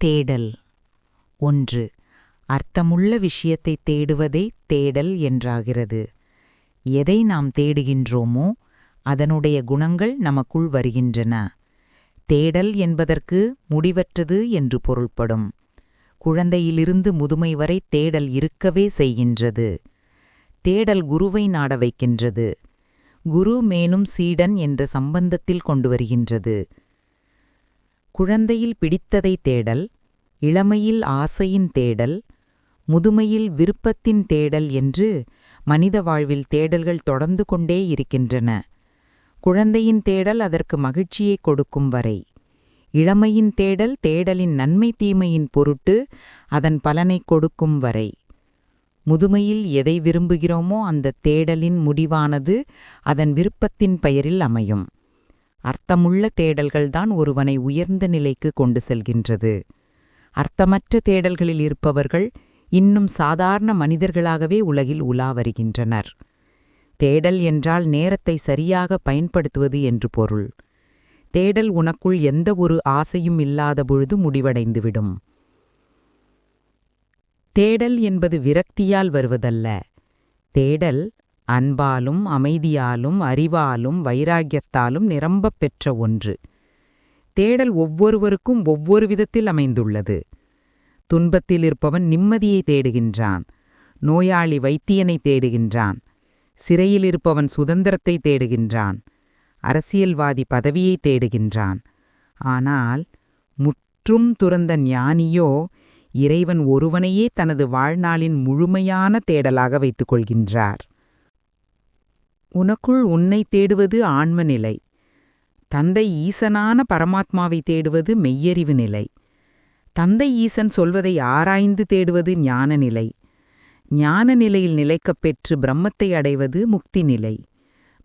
தேடல். ஒன்று அர்த்தமுள்ள விஷயத்தை தேடுவதே தேடல் என்றாகிறது. எதை நாம் தேடுகின்றோமோ அதனுடைய குணங்கள் நமக்குள் வருகின்றன. தேடல் என்பதற்கு முடிவற்றது என்று பொருள்படும். குழந்தையிலிருந்து முதுமை வரை தேடல் இருக்கவே செய்கின்றது. தேடல் குருவை நாட வைக்கின்றது. குரு மேனும் சீடன் என்ற சம்பந்தத்தில் கொண்டு வருகின்றது. குழந்தையில் பிடித்ததை தேடல் இளமையில் ஆசையின் தேடல் முதுமையில் விருப்பத்தின் தேடல் என்று மனித வாழ்வில் தேடல்கள் தொடர்ந்து கொண்டே இருக்கின்றன. குழந்தையின் தேடல் அதற்கு மகிழ்ச்சியை கொடுக்கும் வரை. இளமையின் தேடல் தேடலின் நன்மை தீமையின் பொருட்டு அதன் பலனைக் கொடுக்கும் வரை. முதுமையில் எதை விரும்புகிறோமோ அந்த தேடலின் முடிவானது அதன் விருப்பத்தின் பெயரில் அமையும். அர்த்தமுள்ள தேடல்கள்தான் ஒருவனை உயர்ந்த நிலைக்கு கொண்டு செல்கின்றது. அர்த்தமற்ற தேடல்களில் இருப்பவர்கள் இன்னும் சாதாரண மனிதர்களாகவே உலகில் உலா வருகின்றனர். தேடல் என்றால் நேரத்தை சரியாக பயன்படுத்துவது என்று பொருள். தேடல் உனக்குள் எந்த ஒரு ஆசையும் இல்லாத பொழுது முடிவடைந்துவிடும். தேடல் என்பது விரக்தியால் வருவதல்ல. தேடல் அன்பாலும் அமைதியாலும் அறிவாலும் வைராக்கியத்தாலும் நிரம்பப் பெற்ற ஒன்று. தேடல் ஒவ்வொருவருக்கும் ஒவ்வொரு விதத்தில் அமைந்துள்ளது. துன்பத்தில் இருப்பவன் நிம்மதியை தேடுகின்றான். நோயாளி வைத்தியனை தேடுகின்றான். சிறையில் இருப்பவன் சுதந்திரத்தை தேடுகின்றான். அரசியல்வாதி பதவியை தேடுகின்றான். ஆனால் முற்றும் துறந்த ஞானியோ இறைவன் ஒருவனையே தனது வாழ்நாளின் முழுமையான தேடலாக வைத்துக் கொள்கின்றார். உனக்குள் உன்னை தேடுவது ஆன்ம நிலை தந்தை ஈசனான பரமாத்மாவை தேடுவது மெய்யறிவு நிலை. தந்தை ஈசன் சொல்வதை ஆராய்ந்து தேடுவது ஞான நிலை ஞான நிலையில் நிலைக்கப் பெற்று பிரம்மத்தை அடைவது முக்தி நிலை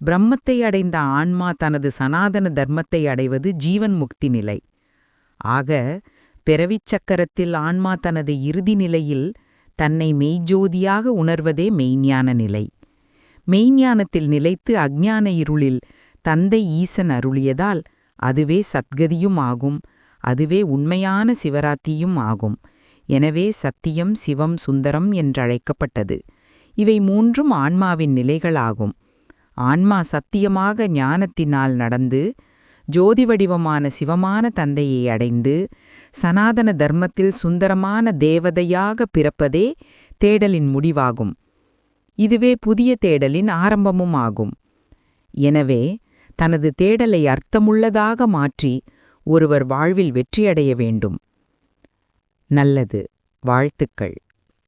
பிரம்மத்தை அடைந்த ஆன்மா தனது சனாதன தர்மத்தை அடைவது ஜீவன் முக்தி நிலை ஆக பிறவிச் சக்கரத்தில் ஆன்மா தனது இறுதி நிலையில் தன்னை மெய்ஜோதியாக உணர்வதே மெய்ஞான நிலை மெய்ஞானத்தில் நிலைத்து அக்ஞான இருளில் தந்தை ஈசன் அருளியதால் அதுவே சத்கதியும் ஆகும் அதுவே உண்மையான சிவராத்தியும் ஆகும். எனவே சத்தியம் சிவம் சுந்தரம் என்றழைக்கப்பட்டது. இவை மூன்றும் ஆன்மாவின் நிலைகளாகும். ஆன்மா சத்தியமாக ஞானத்தினால் நடந்து ஜோதி வடிவமான சிவமான தந்தையை அடைந்து சனாதன தர்மத்தில் சுந்தரமான தேவதையாக பிறப்பதே தேடலின் முடிவாகும். இதுவே புதிய தேடலின் ஆரம்பமும் ஆகும் எனவே தனது தேடலை அர்த்தமுள்ளதாக மாற்றி ஒருவர் வாழ்வில் வெற்றியடைய வேண்டும். நல்லது வாழ்த்துக்கள்.